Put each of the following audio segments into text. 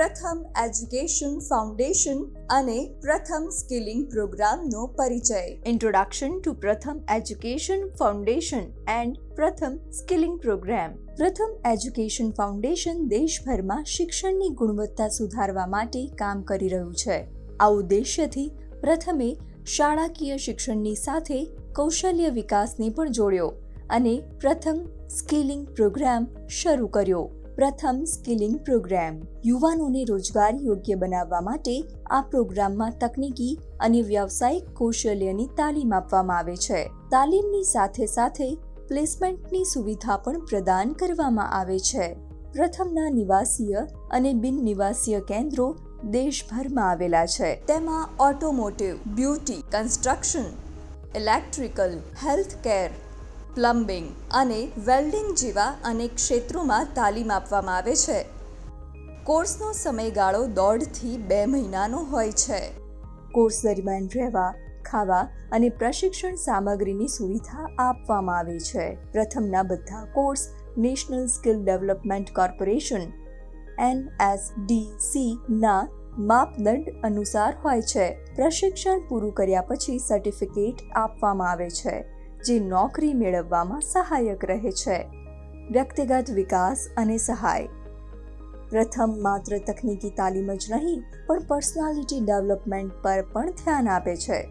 પ્રથમ education foundation અને પ્રથમ સ્કિલિંગ પ્રોગ્રામનો પરિચય. Introduction to Pratham education foundation and Pratham skilling programme. Pratham education foundation દેશભરમાં શિક્ષણની ગુણવત્તા સુધારવા માટે કામ કરી રહ્યું છે. આ ઉદ્દેશ્યથી પ્રથમે શાળાકીય શિક્ષણની સાથે કૌશલ્ય વિકાસને પણ જોડ્યો અને પ્રથમ સ્કિલિંગ પ્રોગ્રામ શરૂ કર્યો. પ્રથમ સ્કિલિંગ પ્રોગ્રામ. યુવાનોને રોજગાર યોગ્ય બનાવવા માટે આ પ્રોગ્રામમાં તકનીકી અને વ્યવસાયિક કૌશલ્યની તાલીમ આપવામાં આવે છે. તાલીમની સાથે સાથે પ્લેસમેન્ટની સુવિધા પણ પ્રદાન કરવામાં આવે છે. પ્રથમના નિવાસીય અને બિન નિવાસીય કેન્દ્રો દેશભરમાં આવેલા છે. તેમાં automotive, beauty, construction, electrical health care plumbing અને વેલ્ડિંગ જેવા અનેક ક્ષેત્રોમાં તાલીમ આપવામાં આવે છે. કોર્સનો સમયગાળો દોઢથી બે મહિનાનો હોય છે. કોર્સ દરમિયાન રહેવા, ખાવા અને પ્રશિક્ષણ સામગ્રીની સુવિધા આપવામાં આવે છે. પ્રથમના બધા course national skill development corporation, NSDC ના માપદંડ અનુસાર હોય છે. પ્રશિક્ષણ પૂરું કર્યા પછી સર્ટિફિકેટ આપવામાં આવે છે. જે નોકરી મેળવવામાં સહાયક રહે છે. વ્યક્તિગત વિકાસ અને સહાય. પ્રથમ માત્ર તકનીકી તાલીમ જ નહીં, પણ પર્સનાલિટી ડેવલપમેન્ટ પર પણ ધ્યાન આપે છે.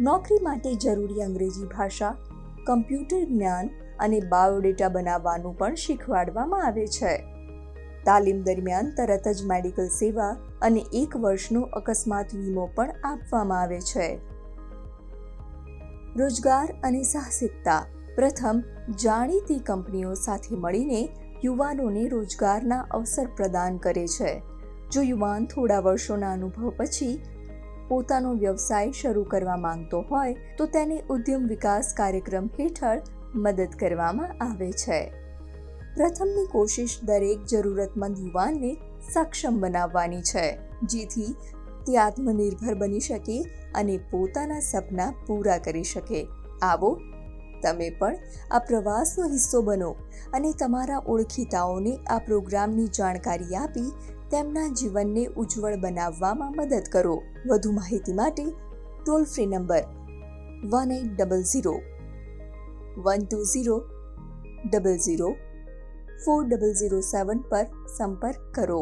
નોકરી માટે જરૂરી અંગ્રેજી ભાષા, કમ્પ્યુટર જ્ઞાન અને બાયોડેટા બનાવવાનું પણ શીખવાડવામાં આવે છે. તાલીમ દરમિયાન તરત જ મેડિકલ સેવા અને એક વર્ષનો અકસ્માત વીમો પણ આપવામાં આવે છે. રોજગાર અને સાહસિકતા. પ્રથમ, જાણીતી કંપનીઓ સાથે મળીને યુવાનોને રોજગારના અવસર પ્રદાન કરે છે. જો યુવાન થોડા વર્ષોના અનુભવ પછી પોતાનો વ્યવસાય શરૂ કરવા માંગતો હોય, તો તેને ઉદ્યમ વિકાસ કાર્યક્રમ હેઠળ મદદ કરવામાં આવે છે. પ્રથમની કોશિશ દરેક જરૂરતમંદ યુવાનને સક્ષમ બનાવવાની છે, જેથી તે આત્મનિર્ભર બની શકે અને પોતાના સપના પૂરા કરી શકે. આવો, તમે પણ આ પ્રવાસનો હિસ્સો બનો અને તમારા ઓળખીતાઓને આ પ્રોગ્રામની જાણકારી આપી તેમના જીવનને ઉજ્જવળ બનાવવામાં મદદ કરો. વધુ માહિતી માટે toll free number one eight double zero one two zero double zero four double zero seven પર સંપર્ક કરો.